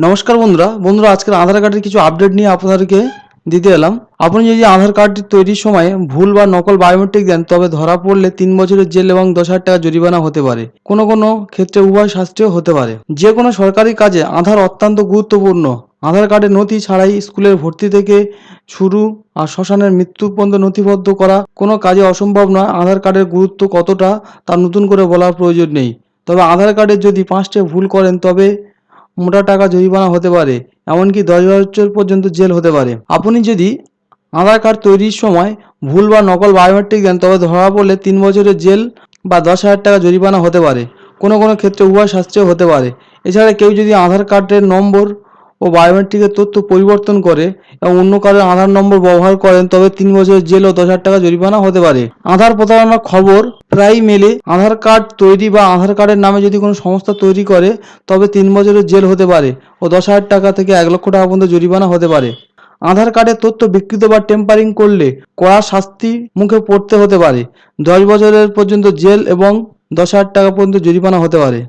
নমস্কার বন্ধুরা। বন্ধুরা, আজকের আধার কার্ডের কিছু আপডেট নিয়ে আপনাদেরকে দিতে এলাম। আপনি যদি আধার কার্ডটি তৈরির সময় ভুল বা নকল বায়োমেট্রিক দেন, তবে ধরা পড়লে তিন বছরের জেল এবং দশ হাজার টাকা জরিমানা হতে পারে। কোনো কোনো ক্ষেত্রে উভয় শাস্তিও হতে পারে। যে কোনো সরকারি কাজে আধার অত্যন্ত গুরুত্বপূর্ণ। আধার কার্ডের নথি ছাড়াই স্কুলের ভর্তি থেকে শুরু আর শ্মশানের মৃত্যু পর্যন্ত নথিবদ্ধ করা কোনো কাজে অসম্ভব নয়। আধার কার্ডের গুরুত্ব কতটা, তা নতুন করে বলার প্রয়োজন নেই। তবে আধার কার্ডের যদি পাঁচটি ভুল করেন, তবে মোটা টাকা জরিমানা হতে পারে, এমনকি দশ বছর পর্যন্ত জেল হতে পারে। আপনি যদি আধার কার্ড তৈরির সময় ভুল বা নকল বায়োমেট্রিক দেন, তবে ধরা পড়লে তিন বছরের জেল বা দশ হাজার টাকা জরিমানা হতে পারে। কোনো কোনো ক্ষেত্রে উভয় শাস্তিও হতে পারে। এছাড়া কেউ যদি আধার কার্ডের নম্বর ও বায়োমেট্রিকের তথ্য পরিবর্তন করে এবং অন্য কারোর আধার নম্বর ব্যবহার করেন, তবে তিন বছরের জেল ও দশ হাজার টাকা জরিমানা হতে পারে। আধার প্রতারণার খবর প্রায় মেলে। আধার কার্ড তৈরি বা আধার কার্ডের নামে যদি কোনো সংস্থা তৈরি করে, তবে তিন বছরের জেল হতে পারে ও দশ হাজার টাকা থেকে এক লক্ষ টাকা পর্যন্ত জরিমানা হতে পারে। আধার কার্ডের তথ্য বিকৃত বা টেম্পারিং করলে কড়া শাস্তি মুখে পড়তে হতে পারে। দশ বছরের পর্যন্ত জেল এবং দশ হাজার টাকা পর্যন্ত জরিমানা হতে পারে।